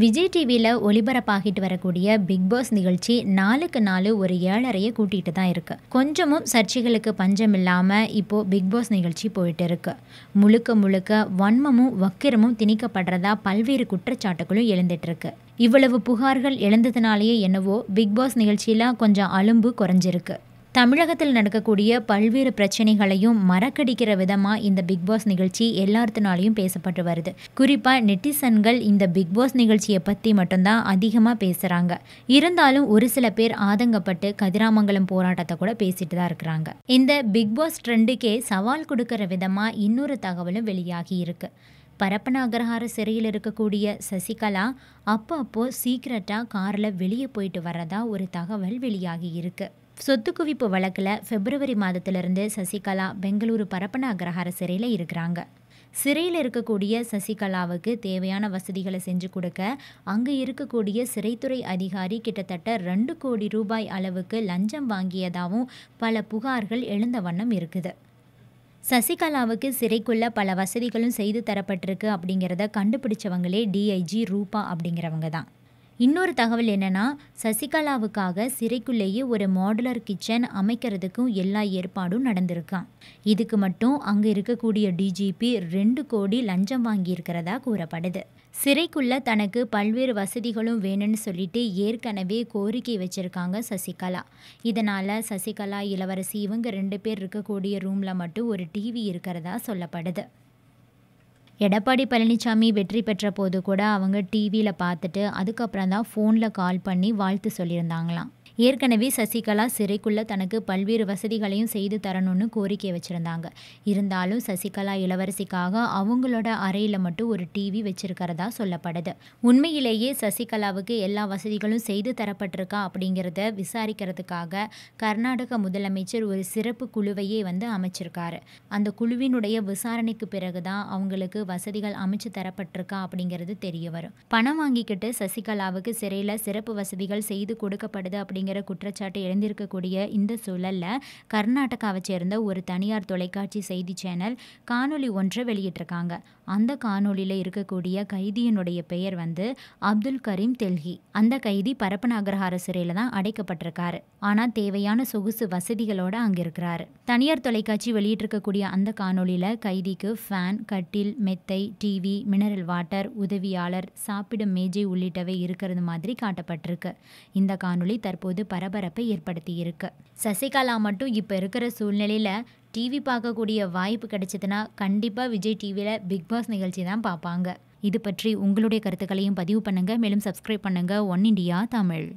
விஜய் டிவியில் ஒளிபரப்பாகிட்டு வரக்கூடிய big pass நிகழ்ச்சி நாளுக்கு நாள் ஒரு ஏழரையை கூட்டிகிட்டு தான் இருக்குது கொஞ்சமும் சர்ச்சைகளுக்கு பஞ்சம் இல்லாமல் இப்போது பிக் பாஸ் நிகழ்ச்சி போயிட்டு இருக்கு. முழுக்க முழுக்க வன்மமும் வக்கிரமும் திணிக்கப்படுறதா பல்வேறு குற்றச்சாட்டுகளும் எழுந்துட்டு இருக்கு. இவ்வளவு புகார்கள் எழுந்ததுனாலேயே என்னவோ பிக் பாஸ் நிகழ்ச்சியில் கொஞ்சம் அலும்பு குறைஞ்சிருக்கு. தமிழகத்தில் நடக்கக்கூடிய பல்வேறு பிரச்சனைகளையும் மறக்கடிக்கிற விதமாக இந்த பிக் பாஸ் நிகழ்ச்சி எல்லாத்தினாலையும் பேசப்பட்டு வருது. குறிப்பாக நெட்டிசன்கள் இந்த பிக் பாஸ் நிகழ்ச்சியை பற்றி மட்டும்தான் அதிகமாக பேசுகிறாங்க இருந்தாலும் ஒரு சில பேர் ஆதங்கப்பட்டு கதிராமங்கலம் போராட்டத்தை கூட பேசிட்டு தான் இருக்கிறாங்க. இந்த பிக் பாஸ் ட்ரெண்டுக்கே சவால் கொடுக்கிற விதமாக இன்னொரு தகவலும் வெளியாகி இருக்கு. பரப்பன அகரஹார சிறையில் இருக்கக்கூடிய சசிகலா அப்போ அப்போ சீக்கிரட்டாக காரில் வெளியே போயிட்டு வரதா ஒரு தகவல் வெளியாகி இருக்குது சொத்து குவிப்பு வழக்கில் பிப்ரவரி மாதத்திலிருந்து சசிகலா பெங்களூரு பரப்பன அக்ரஹார சிறையில் இருக்கிறாங்க. சிறையில் இருக்கக்கூடிய சசிகலாவுக்கு தேவையான வசதிகளை செஞ்சு கொடுக்க அங்கே இருக்கக்கூடிய சிறைத்துறை அதிகாரி கிட்டத்தட்ட ரெண்டு கோடி ரூபாய் அளவுக்கு லஞ்சம் வாங்கியதாகவும் பல புகார்கள் எழுந்த வண்ணம் இருக்குது. சசிகலாவுக்கு சிறைக்குள்ள பல வசதிகளும் செய்து தரப்பட்டிருக்கு அப்படிங்கிறத கண்டுபிடிச்சவங்களே டிஐஜி ரூபா அப்படிங்கிறவங்க தான். இன்னொரு தகவல் என்னென்னா சசிகலாவுக்காக சிறைக்குள்ளேயே ஒரு மாடுலர் கிச்சன் அமைக்கிறதுக்கும் எல்லா ஏற்பாடும் நடந்திருக்கான் இதுக்கு மட்டும் அங்கே இருக்கக்கூடிய டிஜிபி ரெண்டு கோடி லஞ்சம் வாங்கியிருக்கிறதா கூறப்படுது. சிறைக்குள்ள தனக்கு பல்வேறு வசதிகளும் வேணும்னு சொல்லிட்டு ஏற்கனவே கோரிக்கை வச்சிருக்காங்க சசிகலா. இதனால் சசிகலா இளவரசி இவங்க ரெண்டு பேர் இருக்கக்கூடிய ரூமில் மட்டும் ஒரு டிவி இருக்கிறதா சொல்லப்படுது. எடப்பாடி பழனிசாமி வெற்றி பெற்ற போது கூட அவங்க டிவியில் பார்த்துட்டு அதுக்கப்புறம் தான் ஃபோனில் கால் பண்ணி வாழ்த்து சொல்லியிருந்தாங்களாம். ஏற்கனவே சசிகலா சிறைக்குள்ளே தனக்கு பல்வேறு வசதிகளையும் செய்து தரணும்னு கோரிக்கை வச்சுருந்தாங்க. இருந்தாலும் சசிகலா இளவரசிக்காக அவங்களோட அறையில் மட்டும் ஒரு டிவி வச்சிருக்கிறதா சொல்லப்படுது. உண்மையிலேயே சசிகலாவுக்கு எல்லா வசதிகளும் செய்து தரப்பட்டிருக்கா அப்படிங்கிறத விசாரிக்கிறதுக்காக கர்நாடக முதலமைச்சர் ஒரு சிறப்பு குழுவையே வந்து அமைச்சிருக்காரு. அந்த குழுவினுடைய விசாரணைக்கு பிறகு தான் அவங்களுக்கு வசதிகள் அமைச்சு தரப்பட்டிருக்கா அப்படிங்கிறது தெரிய வரும். பணம் வாங்கிக்கிட்டு சசிகலாவுக்கு சிறையில் சிறப்பு வசதிகள் செய்து கொடுக்கப்படுது அப்படிங்கிற குற்றச்சாட்டு எழுந்திருக்கக்கூடிய இந்த சூழலில் கர்நாடகாவை சேர்ந்த ஒரு தனியார் தொலைக்காட்சி செய்தி சேனல் காணொலி ஒன்றை வெளியிட்டிருக்காங்க. அந்த காணொலியில் இருக்கக்கூடிய கைதியினுடைய பெயர் வந்து அப்துல் கரீம் தெல்ஹி. அந்த கைதி பரப்பன அக்ரஹார சிறையில் தான் அடைக்கப்பட்டிருக்காரு. ஆனால் தேவையான சொகுசு வசதிகளோட அங்கே இருக்கிறாரு. தனியார் தொலைக்காட்சி வெளியிட்டிருக்கக்கூடிய அந்த காணொலியில் கைதிக்கு ஃபேன் கட்டில் மெத்தை டிவி மினரல் வாட்டர் உதவியாளர் சாப்பிடும் மேஜை உள்ளிட்டவை இருக்கிறது மாதிரி காட்டப்பட்டிருக்கு. இந்த காணொலி தற்போது பரபரப்பை ஏற்படுத்தி இருக்கு சசிகலா மட்டும் இப்போ இருக்கிற சூழ்நிலையில் டிவி பார்க்கக்கூடிய வாய்ப்பு கிடைச்சதுன்னா கண்டிப்பாக விஜய் டிவியில் பிக் பாஸ் நிகழ்ச்சி தான் பார்ப்பாங்க. இது பற்றி உங்களுடைய கருத்துக்களையும் பதிவு பண்ணுங்கள் மேலும் சப்ஸ்கிரைப் பண்ணுங்கள் ஒன் இண்டியா தமிழ்.